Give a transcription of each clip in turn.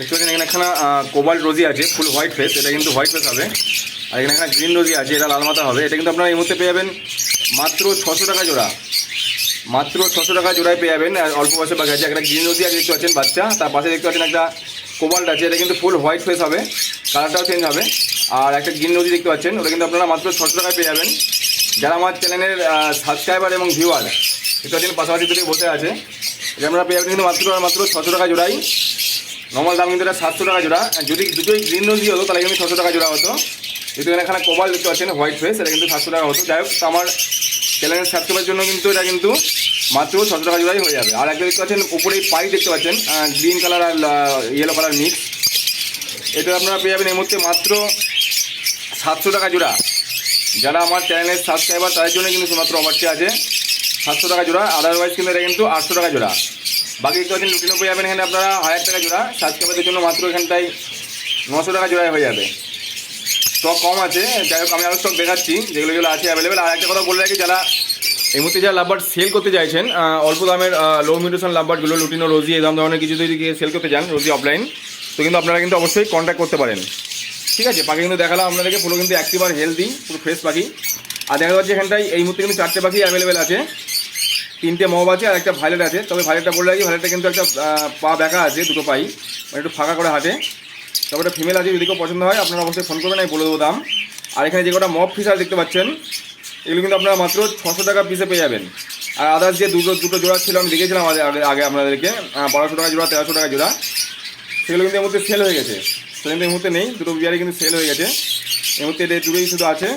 দেখতে পাচ্ছেন, এখানে একখানা কোবাল্ট রোজি আছে, ফুল হোয়াইট ফেস, এটা কিন্তু হোয়াইট ফেস হবে। আর এখানে একটা গ্রিন রোজি আছে, এটা লাল মাথা হবে। এটা কিন্তু আপনারা এই মুহূর্তে পেয়ে যাবেন মাত্র ছশো টাকা জোড়া। মাত্র ছশো টাকা জোড়ায় পেয়ে যাবেন, আর অল্প বয়সে বাকি আছে। একটা গ্রিন রোজি আছে, দেখতে পাচ্ছেন, বাচ্চা। তার পাশে দেখতে পাচ্ছেন একটা কোবাল্ট আছে, এটা কিন্তু ফুল হোয়াইট ফেস হবে, কালারটাও চেঞ্জ হবে। আর একটা গ্রিন রোজি দেখতে পাচ্ছেন, ওটা কিন্তু আপনারা মাত্র ছশো টাকায় পেয়ে যাবেন। যারা আমার চ্যানেলের সাবস্ক্রাইবার এবং ভিউয়ার দেখতে পাচ্ছেন, পাশাপাশি দুটোই বসে আছে, এটা আপনারা পেয়ে যাবেন কিন্তু মাত্র মাত্র ছশো টাকা জোড়াই। নর্মাল দাম কিন্তু এটা সাতশো টাকা জোড়া। যদি দুটোই গ্রিন রোজি হতো, তাহলে কিন্তু ছশো টাকা জোড়া হতো। কিন্তু এখানে কোবাল দেখতে পাচ্ছেন হোয়াইট ফেস এটা কিন্তু সাতশো টাকা হতো। যাই হোক আমার চ্যানেলের সাবস্ক্রাইবের জন্য কিন্তু এটা কিন্তু মাত্র ছশো টাকা জোড়াই হয়ে যাবে। আর একটা দেখতে পাচ্ছেন, উপরে পাই দেখতে পাচ্ছেন গ্রিন কালার আর ইয়েলো কালার মিক্স এটা আপনারা পেয়ে যাবেন এই মুহূর্তে মাত্র সাতশো টাকা জোড়া। যারা আমার চ্যানেলের সাবস্ক্রাইবার তাদের জন্য কিন্তু শুধুমাত্র অফারটি আছে। সাতশো টাকা জোড়া আদারওয়াইজ কিন্তু এটা কিন্তু আটশো টাকা জোড়া। বাকি দেখতে পাচ্ছেন লুটিনো পেয়ে যাবেন এখানে আপনারা হাজার টাকা জোড়া। সাবস্ক্রাইবারদের জন্য মাত্র এখানটায় নশো টাকা জোড়ায় হয়ে যাবে। স্টক কম আছে, যাই হোক, আমি আরও স্টক দেখাচ্ছি, যেগুলো যেগুলো আছে অ্যাভেলেবেল আর একটা কথা বলে রাখি, যারা এই মুহূর্তে যারা লাভবার্ড সেল করতে চাইছেন অল্প দামের লো মিউটেশন লাভবার্ডগুলো লুটিনো, রোজি, এই দাম ধরনের কিছু যদি সেল করতে চান, রোজি অফলাইন তো কিন্তু আপনারা কিন্তু অবশ্যই কন্ট্যাক্ট করতে পারেন। ঠিক আছে? পাখি কিন্তু দেখালাম আপনাদেরকে, পুরো কিন্তু অ্যাক্টিভ আর হেলদি পুরো ফ্রেশ পাখি আর দেখা যাচ্ছে এখানটায় এই মুহূর্তে কিন্তু চারটে পাখি অ্যাভেলেবেল আছে। তিনটে মব আছে আর একটা ভাইলেট আছে। তবে ভাইলেটটা বলে রাখি ভাইলেটটা কিন্তু একটা পা ব্যাকা আছে দুটো পাই। মানে একটু ফাঁকা করে হাঁটে। তবে একটা ফিমেল আছে, যদি কেউ পছন্দ হয়, আপনারা অবশ্যই ফোন করবেন, আমি বলে দেবো দাম। আর এখানে যে কটা মব ফিশার দেখতে পাচ্ছেন, এগুলো কিন্তু আপনারা মাত্র ছশো টাকা পিসে পেয়ে যাবেন। আর আদার্স যে দুটো দুটো জোড়া ছিল, আমি দেখেছিলাম আগে আগে আপনাদেরকে বারোশো টাকা জোড়া, তেরোশো টাকা জোড়া। সেগুলো কিন্তু এই মুহূর্তে সেল হয়ে গেছে। সেগুলো কিন্তু এই মুহূর্তে নেই, দুটো বিয়ারে কিন্তু সেল হয়ে গেছে। এই মুহূর্তে দুটোই শুধু আছে।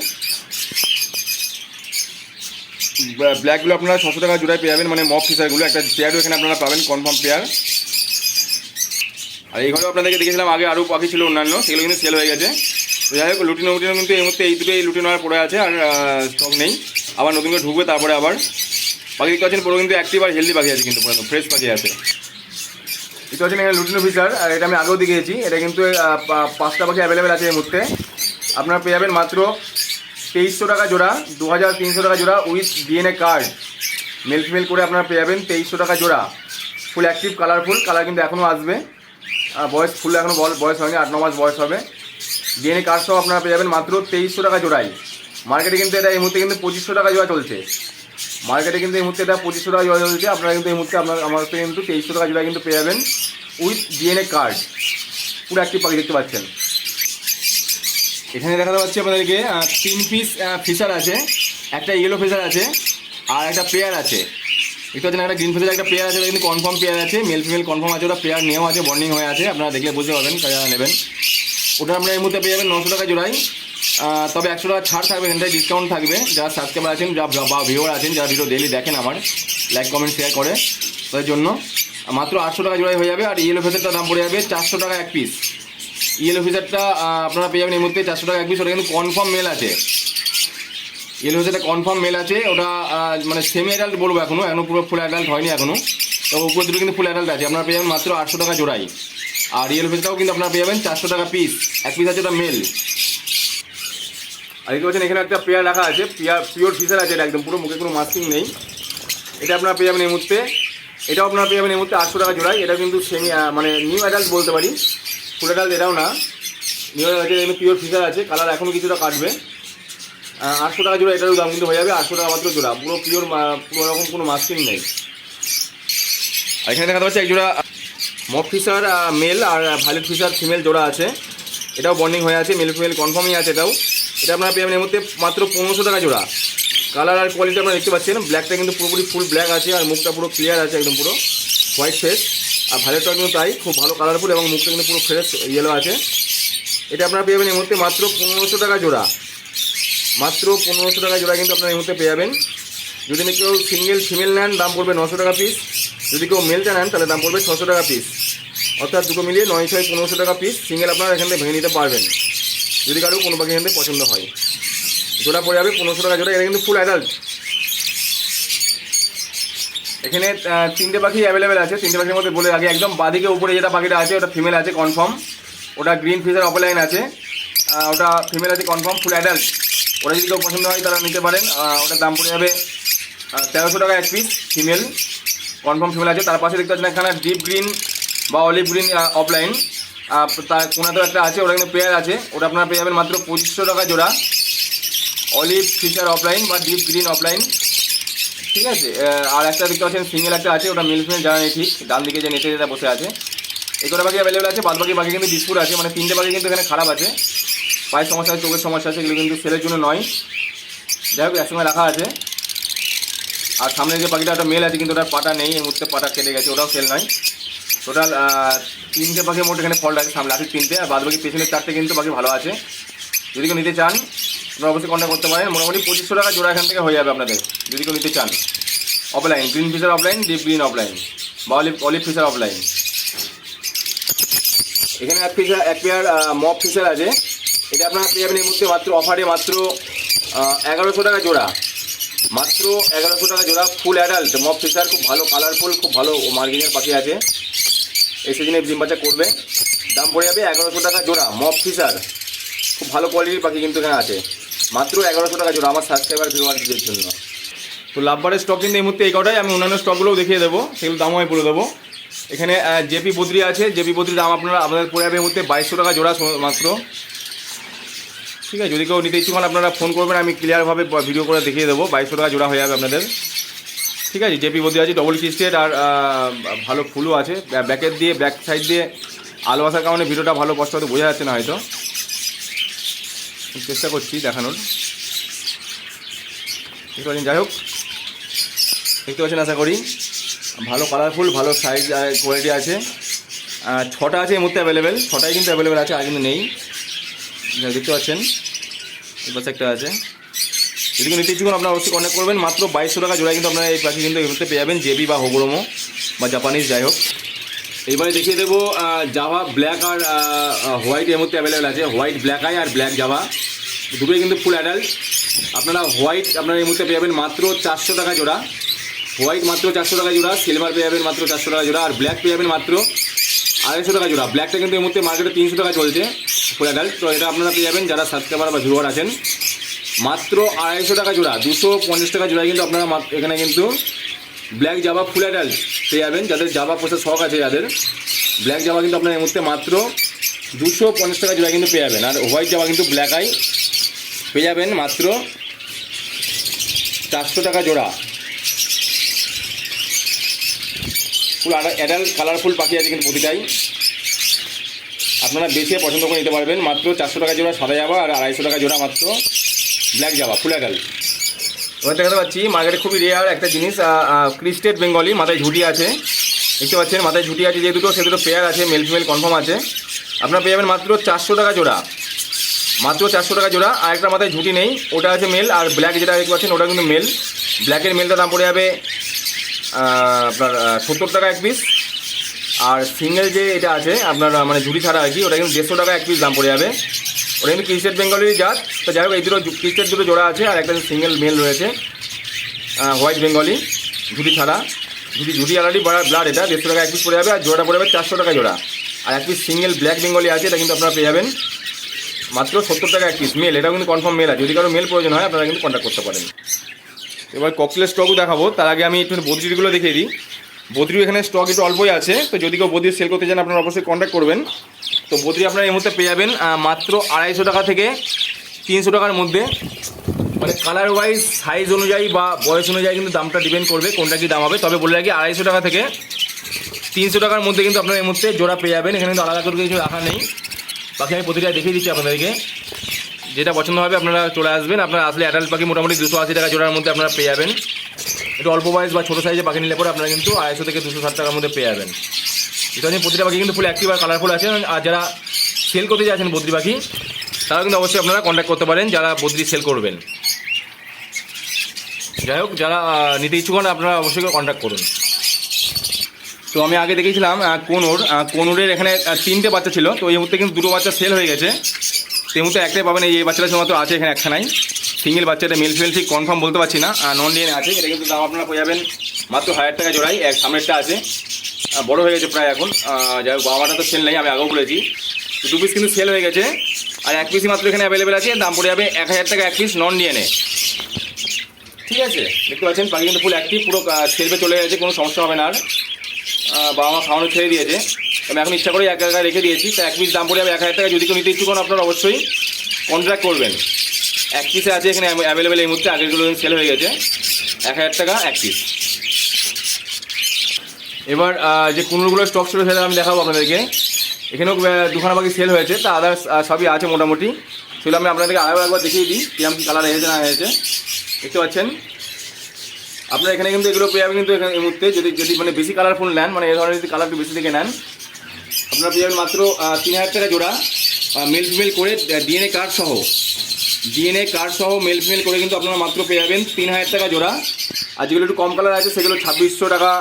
ব্ল্যাকগুলো আপনারা ছশো টাকা জোড়ায় পেয়ে যাবেন। মানে মব ফিশারগুলো একটা পেয়ারও এখানে আপনারা পাবেন কনফার্ম পেয়ার আর এই আপনাদেরকে দেখেছিলাম, আগে আরও পাখি ছিল, অন্যান্য, সেগুলো কিন্তু সেল হয়ে গেছে। তো যাই হোক, লুটিনো উটিনো কিন্তু এই মুহূর্তে এই দুটোই লুটিনো আর পড়ে আছে, আর স্টক নেই। আবার নতুন করে ঢুকবে, তারপরে আবার। পাখি দেখতে পাচ্ছেন, পুরো কিন্তু অ্যাক্টিভ আর হেলদি পাখি আছে কিন্তু ফ্রেশ পাখি আছে। দেখতে পাচ্ছেন এখানে লুটিনো ফিচার আর এটা আমি আগেও দেখিয়েছি। এটা কিন্তু পাঁচটা পাখি অ্যাভেলেবেল আছে এই মুহূর্তে। আপনারা পেয়ে যাবেন মাত্র তেইশশো টাকা জোড়া দু হাজার তিনশো টাকা জোড়া with DNA card male female করে আপনারা পেয়ে যাবেন তেইশশো টাকা জোড়া। ফুল অ্যাক্টিভ কালারফুল কালার কিন্তু এখনও আসবে। আর বয়স ফুল এখনও বয়স হয়নি, আট, ন মাস বয়স হবে। ডিএনএ কার্ড সহ আপনারা পেয়ে যাবেন মাত্র তেইশশো টাকা জোড়াই মার্কেটে কিন্তু এটা এই মুহূর্তে কিন্তু পঁচিশশো টাকা জোড়া চলছে। মার্কেটে কিন্তু এই মুহূর্তে এটা পঁচিশশো টাকা জোড়া চলছে। আপনারা কিন্তু এই মুহূর্তে আপনার আমার কিন্তু তেইশশো টাকা জোড়া কিন্তু পেয়ে যাবেন উইথ ডিএনএ কার্ড পুরো অ্যাক্টিভ পাখি দেখতে পাচ্ছেন। এখানে দেখাতে পাচ্ছি আপনাদেরকে তিন পিস ফিশার আছে, একটা ইয়েলো ফিশার আছে, আর একটা পেয়ার আছে। দেখতে পাচ্ছেন, একটা গ্রিন ফিশার একটা পেয়ার আছে কিন্তু কনফার্ম পেয়ার আছে মেল ফিমেল কনফার্ম আছে, ওটা পেয়ার নিয়েও আছে বন্ডিং হয়ে আছে, আপনারা দেখলে বুঝতে পারবেন যারা নেবেন। ওটা আপনারা এই মুহূর্তে পেয়ে যাবেন নশো টাকা জোড়াই। তবে একশো টাকা ছাড় থাকবে, এখানটায় ডিসকাউন্ট থাকবে। যারা সাবস্ক্রাইবার আছেন যা বা ভিউয়ার আছেন, যারা ভিডিও ডেলি দেখেন আমার লাইক কমেন্ট শেয়ার করে, তাদের জন্য। মাত্র আটশো টাকা জোড়াই হয়ে যাবে, আর ইয়েলো ফেসারটার দাম পড়ে যাবে চারশো টাকা এক পিস ইয়েলো ফিচারটা আপনারা পেয়ে যাবেন এই মুহূর্তে চারশো টাকা এক পিস ওটা কিন্তু কনফার্ম মেল আছে। ইয়েলো ফিচারটা কনফার্ম মেল আছে, ওটা মানে সেমি অ্যাডাল্ট বলব এখনও এখনও পুরো ফুল অ্যাডাল্ট হয়নি এখনও। তো উপর দুটো কিন্তু ফুল অ্যাডাল্ট আছে, আপনারা পেয়ে যাবেন মাত্র আটশো টাকা জোড়াই। আর ইয়েলো ফিচারটাও কিন্তু আপনারা পেয়ে যাবেন চারশো টাকা পিস এক পিস আছে ওটা মেল আর দেখতে পাচ্ছেন এখানে একটা পেয়ার রাখা আছে পিয়ার পিওর ফিচার আছে এটা একদম, পুরো মুখে কোনো মাস্কিং নেই। এটা আপনারা পেয়ে যাবেন এই মুহূর্তে, এটাও আপনারা পেয়ে যাবেন এই মুহূর্তে আটশো টাকা জোড়াই এটা কিন্তু সেমি মানে নিউ অ্যাডাল্ট বলতে পারি। ফুল অ্যাডাল্ট এটাও না। এখানে পিওর ফিচার আছে কালার এখনও কিছুটা কাটবে। আটশো টাকা জোড়া এটারও দাম কিন্তু হয়ে যাবে, আটশো টাকা মাত্র জোড়া। পুরো পিওর পুরো রকম কোনো মাস্কিং নেই। এখানে দেখা যাচ্ছে এক জোড়া মফ ফিশার মেল আর ভাইলেট ফিশার ফিমেল জোড়া আছে। এটাও বন্ডিং হয়ে আছে মেল ফিমেল কনফার্মই আছে এটাও। এটা আপনারা পেয়ে মধ্যে মাত্র পনেরোশো টাকা জোড়া। কালার আর কোয়ালিটি আপনারা দেখতে পাচ্ছেন ব্ল্যাকটা কিন্তু পুরোপুরি ফুল ব্ল্যাক আছে আর মুখটা পুরো ক্লিয়ার আছে একদম পুরো হোয়াইট ফেস আর ভাইলেটটা কিন্তু তাই, খুব ভালো কালারফুল এবং মুখটা কিন্তু পুরো ফ্রেশ ইয়েলো আছে। এটা আপনারা পেয়ে যাবেন এই মধ্যে মাত্র পনেরোশো টাকা জোড়া। মাত্র পনেরোশো টাকা জোড়া কিন্তু আপনারা এই মুহূর্তে পেয়ে যাবেন। যদি কেউ সিঙ্গেল ফিমেল নেন, দাম পড়বে নশো টাকা পিস যদি কেউ মেলটা নেন, তাহলে দাম পড়বে ছশো টাকা পিস অর্থাৎ দুটো মিলিয়ে নয় ছয় পনেরোশো টাকা পিস সিঙ্গেল আপনারা এখান থেকে ভেঙে নিতে পারবেন। যদি কারও কোনো পাখি এখান থেকে পছন্দ হয়। জোড়া পড়ে যাবে পনেরোশো টাকা জোড়া, এটা কিন্তু ফুল অ্যাডাল্ট এখানে তিনটে পাখি অ্যাভেলেবেল আছে। তিনটে পাখির মধ্যে বলে আগে একদম বাদিকে উপরে যেটা পাখিটা আছে, ওটা ফিমেল আছে কনফার্ম ওটা গ্রিন ফিজার অফলাইন আছে। ওটা ফিমেল আছে কনফার্ম ফুল অ্যাডাল্ট ওটা যদি কেউ পছন্দ হয়, তারা নিতে পারেন। ওটার দাম পড়ে যাবে তেরোশো টাকা এক পিস ফিমেল কনফার্ম ফিমেল আছে। তার পাশে দেখতে পাচ্ছেন এখানে ডিপ গ্রিন বা অলিভ গ্রিন অফলাইন তার কোনাতেও একটা আছে, ওটা কিন্তু পেয়ার আছে। ওটা আপনারা পেয়ে যাবেন মাত্র পঁচিশশো টাকা জোড়া। অলিভ ফিশার অফলাইন বা ডিপ গ্রিন অফলাইন ঠিক আছে আর একটা দেখতে পাচ্ছেন সিঙ্গেল একটা আছে, ওটা মিল ফিমেল জানা ঠিক, ডান দিকে যে নেটে যেটা বসে আছে। এই কটা পাখি অ্যাভেলেবেল আছে বাদ বাকি পাখি কিন্তু ডিসপুট আছে মানে তিনটে পাখি কিন্তু এখানে খারাপ আছে। পায়ের সমস্যা আছে, চোখের সমস্যা আছে, এগুলো কিন্তু সেলের জন্য নয়। যাই হোক, একসঙ্গে রাখা আছে। আর সামনে যে পাখিটা একটা মেল আছে, কিন্তু ওটার পাটা নেই, এই মুহূর্তে পাটা কেটে গেছে, ওটাও সেল নয়। টোটাল তিনটে পাখি মোট এখানে ফল আছে, সামনে আছে তিনটে, আর বাদ বাকি পেছনের চারটে কিন্তু পাখি ভালো আছে। যদি কেউ নিতে চান আপনারা অবশ্যই কন্ট্যাক্ট করতে পারেন, মোটামুটি পঁচিশশো টাকা জোড়া এখান থেকে হয়ে যাবে আপনাদের, যদি কেউ নিতে চান। Offline green Fischer offline deep green offline বা অলিভ অলিভ ফিশার অফলাইন এখানে এক ফিশার এক পেয়ার মপ ফিশার আছে। এটা আপনারা পেয়ে যাবেন এই মুহূর্তে মাত্র অফারে মাত্র এগারোশো টাকা জোড়া। মাত্র এগারোশো টাকা জোড়া ফুল অ্যাডাল্ট মপ ফিশার খুব ভালো কালারফুল খুব ভালো মার্কিংয়ের পাখি আছে। এই সিজনে ডিম বাচ্চা করবে। দাম পড়ে যাবে এগারোশো টাকা জোড়া মপ ফিশার খুব ভালো কোয়ালিটির পাখি কিন্তু এখানে আছে। মাত্র এগারোশো টাকা জোড়া আমার সাবস্ক্রাইবার ভিউয়ারদের জন্য। তো লাভবারের স্টক কিন্তু এই মুহূর্তে এই কটাই। আমি অন্যান্য স্টকগুলোও দেখিয়ে দেবো। সেগুলো দামও আমি বলে দেবো। এখানে জেপি বদ্রি আছে। জেপি বদ্রির দাম আপনারা আপনাদের পড়ে যাবে এই মুহূর্তে বাইশশো টাকা জোড়া মাত্র। ঠিক আছে, যদি কেউ নিতে ইচ্ছুক হন আপনারা ফোন করবেন, আমি ক্লিয়ারভাবে ভিডিও করে দেখিয়ে দেবো। বাইশশো টাকা জোড়া হয়ে যাবে আপনাদের। ঠিক আছে, জেপি বদ্রি আছে ডবল কিস্টেড আর ভালো ফুলও আছে। ব্যা- ব্যাকের দিয়ে ব্যাক সাইড দিয়ে আলো আসার কারণে ভিডিওটা ভালো কষ্ট হয়তো বোঝা যাচ্ছে না হয়তো। চেষ্টা করছি দেখানোর। ঠিক আছে যাই হোক। দেখতে পাচ্ছেন, আশা করি ভালো কালারফুল ভালো সাইজ কোয়ালিটি আছে। ছটা আছে এই মুহূর্তে অ্যাভেলেবেল ছটাই কিন্তু অ্যাভেলেবেল আছে, আর কিন্তু নেই। দেখতে পাচ্ছেন। এই পাশে একটা আছে। যদি নিতে ইচ্ছুক আপনারা অবশ্যই কন্ট্যাক্ট করবেন। মাত্র বাইশশো টাকা জোড়ায় কিন্তু আপনারা এই পাখি কিন্তু এই মুহূর্তে পেয়ে যাবেন, জেবি বা হোগরোমো বা জাপানিজ, যাই হোক। এবারে দেখিয়ে দেবো জাভা ব্ল্যাক আর হোয়াইট এর মধ্যে অ্যাভেলেবেল আছে। হোয়াইট ব্ল্যাক আই আর ব্ল্যাক জাভা দুটোই কিন্তু ফুল অ্যাডাল্ট আপনারা হোয়াইট আপনারা এই মুহূর্তে পেয়ে যাবেন মাত্র চারশো টাকা জোড়া। হোয়াইট মাত্র চারশো টাকা জোড়া সিলভার পেয়ে যাবেন মাত্র চারশো টাকা জোড়া, আর ব্ল্যাক পেয়ে যাবেন মাত্র আড়াইশো টাকা জোড়া। ব্ল্যাকটা কিন্তু এই মুহূর্তে মার্কেটে তিনশো টাকা চলছে ফুল অ্যাডাল্ট তো এটা আপনারা পেয়ে যাবেন, যারা সাবস্ক্রাইবার বা ভিউয়ার আছেন। মাত্র আড়াইশো টাকা জোড়া, দুশো পঞ্চাশ টাকা জোড়া কিন্তু আপনারা এখানে কিন্তু ব্ল্যাক জাবা ফুল অ্যাডাল্ট পেয়ে যাবেন, যাদের জাবা পোষার শখ আছে যাদের। ব্ল্যাক জামা কিন্তু আপনার এই মুহূর্তে মাত্র দুশো পঞ্চাশ টাকা জোড়া কিন্তু পেয়ে যাবেন। আর হোয়াইট জামা কিন্তু ব্ল্যাক আই পেয়ে যাবেন মাত্র চারশো টাকা জোড়া। ফুল অ্যাডাল্ট কালারফুল পাখি আছে কিন্তু প্রতিটাই। আপনারা বেছে পছন্দ করে নিতে পারবেন। মাত্র চারশো টাকা জোড়া সাদা যাবা আর আড়াইশো টাকা জোড়া মাত্র ব্ল্যাক যাবা ফুল অ্যাডাল্ট এবার দেখাতে পাচ্ছি মার্কেটে খুবই রেয়ার একটা জিনিস ক্রিস্টেড বেঙ্গলি মাথায় ঝুটি আছে। দেখতে পাচ্ছেন, মাথায় ঝুটি আছে যে দুটো সে দুটো পেয়ার আছে মেল ফিমেল কনফার্ম আছে। আপনারা পেয়ে যাবেন মাত্র চারশো টাকা জোড়া। মাত্র চারশো টাকা জোড়া, আর একটা মাথায় ঝুটি নেই, ওটা আছে মেল আর ব্ল্যাক যেটা দেখতে পাচ্ছেন, ওটা কিন্তু মেল ব্ল্যাকের মেলটা দাম পড়ে যাবে আপনার সত্তর টাকা এক পিস আর সিঙ্গেল যে এটা আছে, আপনার মানে ঝুড়ি ছাড়া আর কি, ওটা কিন্তু দেড়শো টাকা এক পিস দাম পড়ে যাবে। ওটা কিন্তু ক্রিস্টেড বেঙ্গলেরই জাত তো যাই হোক, এই দুটো ক্রিস্টেড দুটো জোড়া আছে, আর একটা সিঙ্গেল মেল রয়েছে হোয়াইট বেঙ্গলি ঝুটি ছাড়া। ঝুটি ঝুটি আলাদি ব্লাড এটা, দেড়শো টাকা এক পিস পড়ে যাবে, আর জোড়া পড়ে যাবে চারশো টাকা জোড়া। আর এক পিস সিঙ্গেল ব্ল্যাক বেঙ্গলি আছে, এটা কিন্তু আপনারা পেয়ে যাবেন। মাত্র সত্তর টাকা এক পিস মেল এটাও কিন্তু কনফার্ম মেল আছে। যদি কারও মেল প্রয়োজন হয়, আপনারা কিন্তু কন্ট্যাক্ট করতে পারেন। এবার ককটেলের স্টকও দেখাবো, তার আগে আমি একটু বদ্রিগুলো দেখিয়ে দিই। বদ্রি এখানে স্টক একটু অল্পই আছে, তো যদি কেউ বদ্রি সেল করতে চান, আপনারা অবশ্যই কন্ট্যাক্ট করবেন। তো বদ্রি আপনারা এই মুহূর্তে পেয়ে যাবেন মাত্র আড়াইশো টাকা থেকে তিনশো টাকার মধ্যে। মানে কালার ওয়াইজ সাইজ অনুযায়ী বা বয়স অনুযায়ী কিন্তু দামটা ডিপেন্ড করবে কোনটা কি দাম হবে। তবে বলে রাখি, আড়াইশো টাকা থেকে তিনশো টাকার মধ্যে কিন্তু আপনারা এই মুহূর্তে জোড়া পেয়ে যাবেন। এখানে কিন্তু আলাদা করে কিছু রাখা নেই। বাকি আমি প্রতিটা দেখিয়ে দিচ্ছি আপনাদেরকে। যেটা পছন্দ হবে আপনারা চলে আসবেন। আপনারা আসলে অ্যাডাল্ট পাখি মোটামুটি দুশো আশি টাকা জোড়ার মধ্যে আপনারা পেয়ে যাবেন। একটু অল্প বয়স বা ছোটো সাইজে পাখি নিলে পরে আপনারা কিন্তু আড়াইশো থেকে দুশো ষাট টাকার মধ্যে পেয়ে যাবেন। এটা নিয়ে প্রতিটা পাখি কিন্তু ফুল অ্যাক্টিভ আর কালারফুল আছে। আর যারা সেল করতে যাচ্ছেন বদ্রি পাখি তারা কিন্তু অবশ্যই আপনারা কন্ট্যাক্ট করতে পারেন, যারা বদ্রি সেল করবেন। যাই হোক, যারা নিতে ইচ্ছুক হন, আপনারা অবশ্যই কন্ট্যাক্ট করুন। তো আমি আগে দেখেছিলাম কোনোর কোনোরের এখানে তিনটে বাচ্চা ছিল, তো এই মুহূর্তে কিন্তু দুটো বাচ্চা সেল হয়ে গেছে। সেই মুহূর্তে একটাই পাবেন, এই বাচ্চাটা শুধুমাত্র আছে এখানে একখানাই সিঙ্গেল বাচ্চাটা মেল ফিমেল ঠিক কনফার্ম বলতে পারছি না নন ডিএনএ আছে। এটা কিন্তু দাম আপনারা পেয়ে যাবেন মাত্র হাজার টাকা জোড়াই এক সামনেরটা আছে। বড় হয়ে গেছে প্রায় এখন। যাই হোক বাবা মাটা তো সেল নেই, আমি আগেও বলেছি। দু পিস কিন্তু সেল হয়ে গেছে। আর এক পিসই মাত্র এখানে অ্যাভেলেবেল আছে, দাম পড়ে যাবে এক হাজার টাকা এক পিস নন ডিএনএ ঠিক আছে? দেখতে পাচ্ছেন, পাখি কিন্তু ফুল অ্যাক্টিভ পুরো সেলফে চলে গেছে, কোনো সমস্যা হবে না আর। বাবা মা খাওয়ানো ছেড়ে দিয়েছে। আমি এখন ইচ্ছা করে এক জায়গায় রেখে দিয়েছি, তো এক পিস দাম পড়ে যাবে এক হাজার টাকা। যদি কেউ নিতে ইচ্ছুক হন আপনারা অবশ্যই কন্ট্রাক্ট করবেন। এক পিসে আছে এখানে অ্যাভেলেবেল এই মুহূর্তে, আগেরগুলো সেল হয়ে গেছে। এক হাজার টাকা এক পিস এবার যে কুনুরগুলো স্টক ছিল সেটা আমি দেখাবো আপনাদেরকে। এখানেও দুখানা বাকি সেল হয়েছে, তা আদার্স সবই আছে মোটামুটি। সেগুলো আমি আপনাদেরকে আরও একবার দেখিয়ে দিই, কিরম কী কালার হয়েছে না হয়েছে। দেখতে পাচ্ছেন? আপনারা এখানে কিন্তু এগুলো পেয়ে যাবেন কিন্তু এখানে এই মুহূর্তে, যদি যদি মানে বেশি কালারফুল নেন মানে এ ধরনের যদি কালার বেশি থেকে নেন, আপনারা পেয়ে যাবেন মাত্র তিন হাজার টাকা জোড়া মেল ফিমেল করে ডিএনএ কার্ড সহ। ডিএনএ কার্ড সহ মেল ফিমেল করে কিন্তু আপনারা মাত্র পেয়ে যাবেন তিন হাজার টাকা জোড়া। আর যেগুলো একটু কম কালার আছে, সেগুলো ছাব্বিশশো টাকা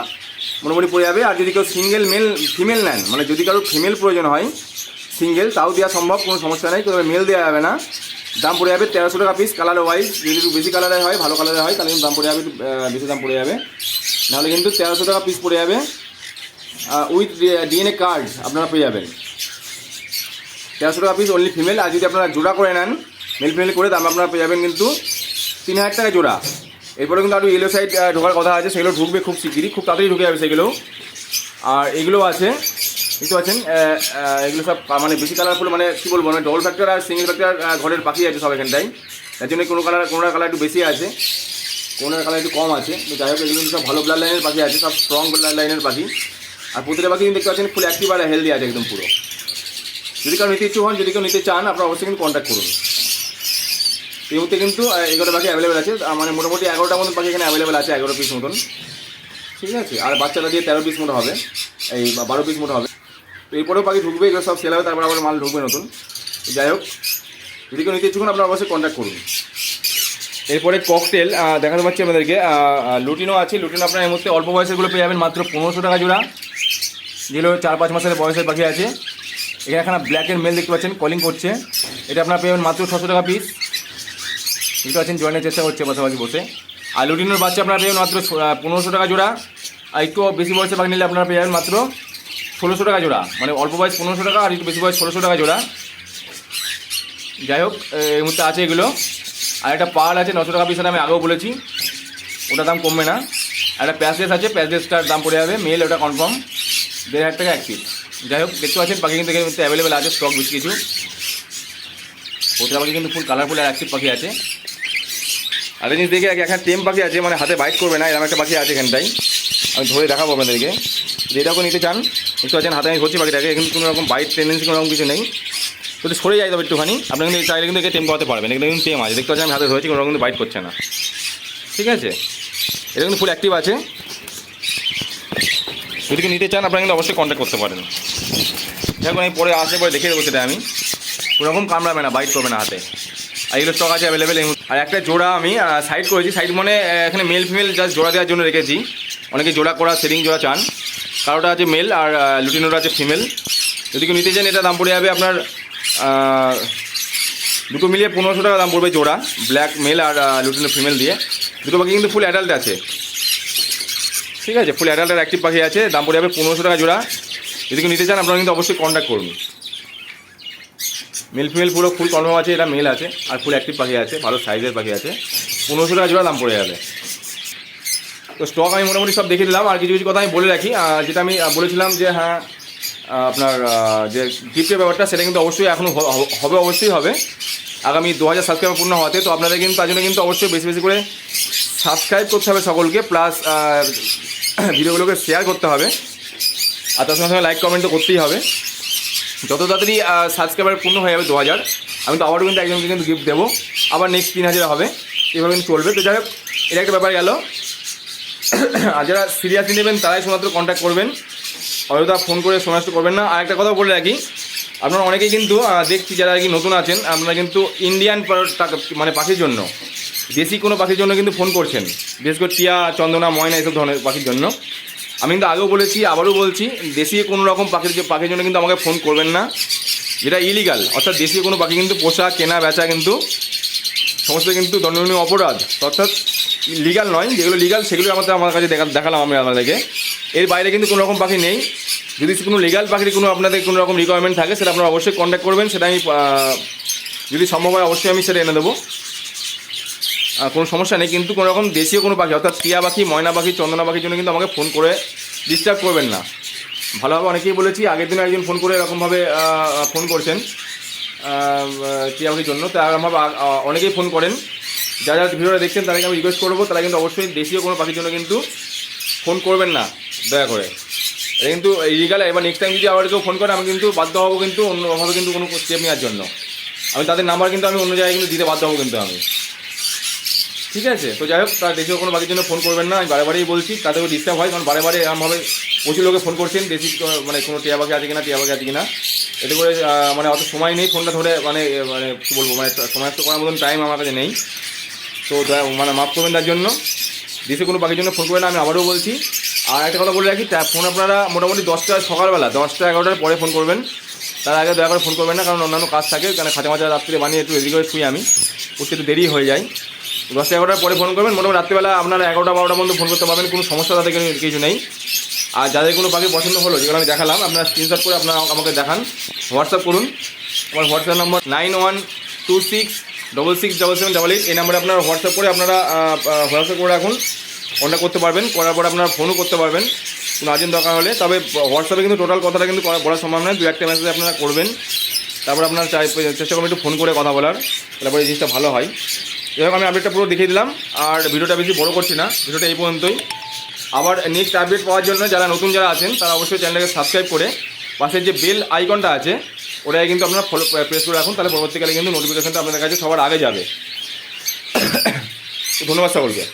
মোটামুটি পড়ে যাবে। আর যদি কেউ সিঙ্গেল মেল ফিমেল নেন মানে যদি কারও ফিমেল প্রয়োজন হয় সিঙ্গেল তাও দেওয়া সম্ভব কোনো সমস্যা নেই তবে মেল দেওয়া যাবে না। দাম পড়ে যাবে তেরোশো টাকা পিস কালার ওয়াইজ যদি একটু বেশি কালারে হয় ভালো কালারে হয় তাহলে কিন্তু দাম পড়ে যাবে একটু, বেশি দাম পড়ে যাবে। নাহলে কিন্তু তেরোশো টাকা পিস পড়ে যাবে। উইথ ডিএনএ কার্ড আপনারা পেয়ে যাবেন। তেরোশো টাকা পিস অনলি ফিমেল আর যদি আপনারা জোড়া করে নেন মেল ফিমেল করে দাম আপনারা পেয়ে যাবেন কিন্তু তিন হাজার টাকা জোড়া। এরপরে কিন্তু আরও ইয়েলো সাইড ঢোকার কথা আছে সেগুলো ঢুকবে খুব শিগগিরই খুব তাড়াতাড়ি ঢুকে যাবে সেগুলো। আর এগুলো আছে আহ, আহ, এগুলো সব মানে বেশি কালারফুল মানে কী বলব মানে ডবল ফ্যাক্টর আর সিঙ্গেল ফ্যাক্টর ঘরের পাখি আছে সব এখানটাই তার জন্য কোনো কালার কোনো কালার একটু বেশি আছে কোনো কালার একটু কম আছে। তো যাই হোক এগুলো সব ভালো ব্লাড লাইনের পাখি আছে সব স্ট্রং ব্লাড লাইনের পাখি। আর প্রতিটা পাখি দেখতে পাচ্ছেন ফুল অ্যাক্টিভ আর হেলদি আছে একদম পুরো। যদি কেউ নিতে ইচ্ছুক হন যদি কেউ নিতে চান আপনারা অবশ্যই কিন্তু কন্ট্যাক্ট করুন। এই মুহূর্তে কিন্তু এগারোটা পাখি অ্যাভেলেবেল আছে। মানে মোটামুটি এগারোটা মতন পাখি এখানে অ্যাভেলেবেল আছে এগারো পিস মতন। ঠিক আছে? আর বাচ্চাটা দিয়ে তেরো পিস মতো হবে। এই বারো পিস মতো হবে। তো এরপরেও পাখি ঢুকবে এগুলো সব সেল হবে তারপর আবার মাল ঢুকবে নতুন। যাই হোক যদি কেউ নিতে ইচ্ছুক আপনারা অবশ্যই কন্ট্যাক্ট করুন। এরপরে ককটেল দেখাতে পাচ্ছি আহ, লুটিনো আছে। লুটিনো আপনার এই মুহূর্তে অল্প বয়সেরগুলো পেয়ে যাবেন মাত্র পনেরোশো টাকা জোড়া। যেগুলো চার পাঁচ মাসের বয়সের পাখি আছে। এখানে এখানে ব্ল্যাকের মেল দেখতে পাচ্ছেন কলিং করছে। এটা আপনার পেয়ে যাবেন মাত্র ছশো টাকা পিস দেখতে পাচ্ছেন জয়েনের চেষ্টা করছে পাশাপাশি বসে। আর লুটিনোর বাচ্চা আপনারা পেয়ে মাত্র পনেরোশো টাকা জোড়া। আর একটু বেশি বয়সে পাখি নিলে আপনারা পেয়ে যাবেন মাত্র ষোলোশো টাকা জোড়া। মানে অল্প বয়স পনেরোশো টাকা আর একটু বেশি বয়স ষোলোশো টাকা জোড়া। যাই হোক এই মুহূর্তে আছে এগুলো। আর একটা পাল আছে, নশো টাকা পিসের আমি আগেও বলেছি। ওটার দাম কমবে না। একটা প্যাসলেস আছে প্যাসলেসটার দাম পড়ে যাবে। মেল, ওটা কনফার্ম দেড় হাজার টাকা এক পিস যাই হোক, দেখতে পাচ্ছেন, পাখি কিন্তু অ্যাভেলেবেল আছে স্টক বেশি কিছু। ওটা পাখি কিন্তু ফুল কালারফুল আর অ্যাক্টিভ পাখি আছে। আর একটা জিনিস দেখে এখানে টেম পাখি আছে মানে হাতে বাইট করবে না এরকম একটা পাখি আছে এখানটাই আমি ধরে দেখাবো আপনাদেরকে। যে এটাকেও নিতে চান দেখতে আছেন হাতে আমি ধরছি পাখিটাকে, কিন্তু কোনো রকম বাইট টেন্ডেন্সি কোনো রকম কিছু নেই। যদি সরে যায় তবে একটুখানি, আপনি কিন্তু চাইলে কিন্তু একে টেম করাতে পারবেন, এখানে কিন্তু টেম আছে, দেখতে পাচ্ছেন আমি হাতে ধরেছি, কোনো রকম কিন্তু বাইট করছে না। ঠিক আছে? এটা কিন্তু ফুল অ্যাক্টিভ আছে। যদি নিতে চান, আপনারা কিন্তু অবশ্যই কন্ট্যাক্ট করতে পারেন। দেখুন, আমি পরে আসলে পরে দেখে দেবো সেটা আমি। কোনোরকম কামড়াবে না বাইট করবে না হাতে। আর এগুলো স্টক আছে অ্যাভেলেবেল আর একটা জোড়া আমি সাইড করেছি। সাইড মানে এখানে মেল ফিমেল জাস্ট জোড়া দেওয়ার জন্য রেখেছি। অনেকে জোড়া করা সেলিং জোড়া চান। কারোটা আছে মেল আর লুটিনোটা আছে ফিমেল যদি কেউ নিতে চান, এটা দাম পড়ে যাবে আপনার দুটো মিলিয়ে পনেরোশো টাকা দাম পড়বে জোড়া। ব্ল্যাক মেল আর লুটিনো ফিমেল দিয়ে। দুটো পাখি কিন্তু ফুল অ্যাডাল্ট আছে। ঠিক আছে ফুল অ্যাডাল্টের অ্যাক্টিভ পাখি আছে। দাম পড়ে যাবে পনেরোশো টাকা জোড়া। যদি কেউ নিতে চান, আপনারা কিন্তু অবশ্যই কন্ট্যাক্ট করুন। মেল ফিমেল পুরো ফুল কনফার্ম আছে, এটা মেল আছে, আর ফুল অ্যাক্টিভ পাখি আছে, ভালো সাইজের পাখি আছে। পনেরোশো টাকা জোড়া দাম পড়ে যাবে। তো স্টক আমি মোটামুটি সব দেখে দিলাম আর কিছু কিছু কথা আমি বলে রাখি যেটা আমি বলেছিলাম যে হ্যাঁ আপনার যে গিফটের ব্যাপারটা, সেটা কিন্তু অবশ্যই এখনও হবে, অবশ্যই হবে। আগামী দু হাজার সাবস্ক্রাইবার পূর্ণ হওয়াতে, তো আপনাদের কিন্তু, তার জন্য কিন্তু অবশ্যই বেশি বেশি করে সাবস্ক্রাইব করতে হবে সকলকে প্লাস ভিডিওগুলোকে শেয়ার করতে হবে। আর তার সঙ্গে সঙ্গে লাইক কমেন্ট তো করতেই হবে। যত তাড়াতাড়ি সাবস্ক্রাইবার পূর্ণ হয়ে যাবে দু হাজার আমি তো আবারও কিন্তু একজনকে কিন্তু গিফট দেবো। আবার নেক্সট তিন হাজার হবে। এভাবে কিন্তু চলবে। তো যাই হোক, এটা একটা ব্যাপার গেল। আর যারা সিরিয়াসলি নেবেন, তারাই শুধুমাত্র কন্ট্যাক্ট করবেন। অযথা ফোন করে নষ্ট করবেন না। আর একটা কথা বলে রাখি, আপনারা অনেকেই কিন্তু দেখছি যারা আর কি নতুন আছেন, আপনারা কিন্তু ইন্ডিয়ান মানে পাখির জন্য, দেশি কোনো পাখির জন্য কিন্তু ফোন করছেন। বিশেষ করে টিয়া, চন্দনা, ময়না, এসব ধরনের পাখির জন্য। আমি কিন্তু আগেও বলেছি, আবারও বলছি দেশি কোনো রকম পাখির পাখির জন্য কিন্তু আমাকে ফোন করবেন না। যেটা ইলিগাল অর্থাৎ দেশি কোনো পাখি কিন্তু পোষা, কেনা, বেচা কিন্তু সমস্ত কিন্তু দণ্ডনীয় অপরাধ। অর্থাৎ লিগাল নয়, যেগুলো লিগাল সেগুলো আমাদের আমার কাছে দেখা দেখালাম আমি আপনাদেরকে। এর বাইরে কিন্তু কোনো রকম পাখি নেই। যদি কোনো লিগাল পাখির কোনো আপনাদের কোনো রকম রিকোয়ারমেন্ট থাকে, সেটা আপনারা অবশ্যই কন্ট্যাক্ট করবেন। সেটা আমি যদি সম্ভব হয় অবশ্যই আমি সেটা এনে দেবো। কোনো সমস্যা নেই, কিন্তু কোনো রকম দেশীয় কোনো পাখি, অর্থাৎ টিয়া পাখি, ময়না পাখি, চন্দনা পাখির জন্য কিন্তু আমাকে ফোন করে ডিস্টার্ব করবেন না। ভালোভাবে অনেকেই বলেছি, আগের দিনে একজন ফোন করে এরকমভাবে ফোন করছেন টিয়া পাখির জন্য। তো এরকমভাবে অনেকেই ফোন করেন। যারা যারা ভিডিওটা দেখছেন, তাদেরকে আমি রিকোয়েস্ট করব, তারা কিন্তু অবশ্যই দেশীয় কোনো পাখির জন্য কিন্তু ফোন করবেন না, দয়া করে। এটা কিন্তু ইলিগাল এবার নেক্সট টাইম যদি আবার কেউ ফোন করে, আমি কিন্তু বাধ্য হব কিন্তু অন্যভাবে কিন্তু কোনো স্টেপ নেওয়ার জন্য। আমি তাদের নাম্বার কিন্তু আমি অন্য জায়গায় কিন্তু দিতে বাধ্য হব কিন্তু আমি। ঠিক আছে? তো যাই হোক তার দেশীয় কোনো বাকির জন্য ফোন করবেন না, আমি বারে বারেই বলছি তাদেরও ডিস্টার্ব হয়, কারণ বারে বারে এরমভাবে প্রচুর লোকে ফোন করছেন, দেশি মানে কোনো টিয়া পাখি আছে কিনা, টিয়া পাখি আছে কিনা। এতে করে মানে অত সময় নেই ফোনটা ধরে মানে মানে কী বলব মানে সময় তো করার মতন টাইম আমার কাছে নেই। তো দয়া- মানে মাফ করবেন তার জন্য। দেশে কোনো পাখির জন্য ফোন করবেন আমি আবারও বলছি। আর একটা কথা বলে রাখি ফোন আপনারা মোটামুটি দশটা, সকালবেলা, দশটা, এগারোটার পরে ফোন করবেন। তার আগে দয়া করে ফোন করবেন না, কারণ অন্যান্য কাজ থাকে কারণ খাঁচা মাচা রাত্রে বানিয়ে একটু রেডি করে শুই আমি। উঠতে একটু দেরি হয়ে যায়। দশটা এগারোটার পরে ফোন করবেন। মোটামুটি রাত্রিবেলা আপনারা এগারোটা, বারোটা পর্যন্ত ফোন করতে পারবেন। কোনো সমস্যা তাদের কিছু নেই। আর যাদের কোনো পাখি পছন্দ হলো, যেগুলো আমি দেখালাম, আপনারা স্ক্রিনশট করে আপনারা আমাকে দেখান। হোয়াটসঅ্যাপ করুন। আমার WhatsApp number nine one two six double six double seven double eight এই নাম্বারে আপনারা হোয়াটসঅ্যাপ করে আপনারা হোয়াটসঅ্যাপ করে রাখুন। অর্ডার করতে পারবেন। করার পরে আপনারা ফোনও করতে পারবেন। কোনো আর্জেন্ট দরকার হলে। তবে হোয়াটসঅ্যাপে কিন্তু টোটাল কথাটা কিন্তু করা- বলা সম্ভব নয়। দু একটা মেসেজ আপনারা করবেন। তারপর আপনারা চাই চেষ্টা করবেন একটু ফোন করে কথা বলার। তারপরে এই জিনিসটা ভালো হয়। এরকম আমি আপডেটটা পুরো দেখিয়ে দিলাম, আর ভিডিওটা বেশি বড় করছি না, ভিডিওটা এই পর্যন্তই। আবার নেক্সট আপডেট পাওয়ার জন্য যারা নতুন যারা আছেন, তারা অবশ্যই চ্যানেলটাকে সাবস্ক্রাইব করে পাশের যে বেল আইকনটা আছে ওটাই কিন্তু আপনারা ফলো প্রেস করে রাখুন, তাহলে পরবর্তীকালে কিন্তু নোটিফিকেশনটা আপনাদের কাছে সবার আগে যাবে। ধন্যবাদ সকলকে।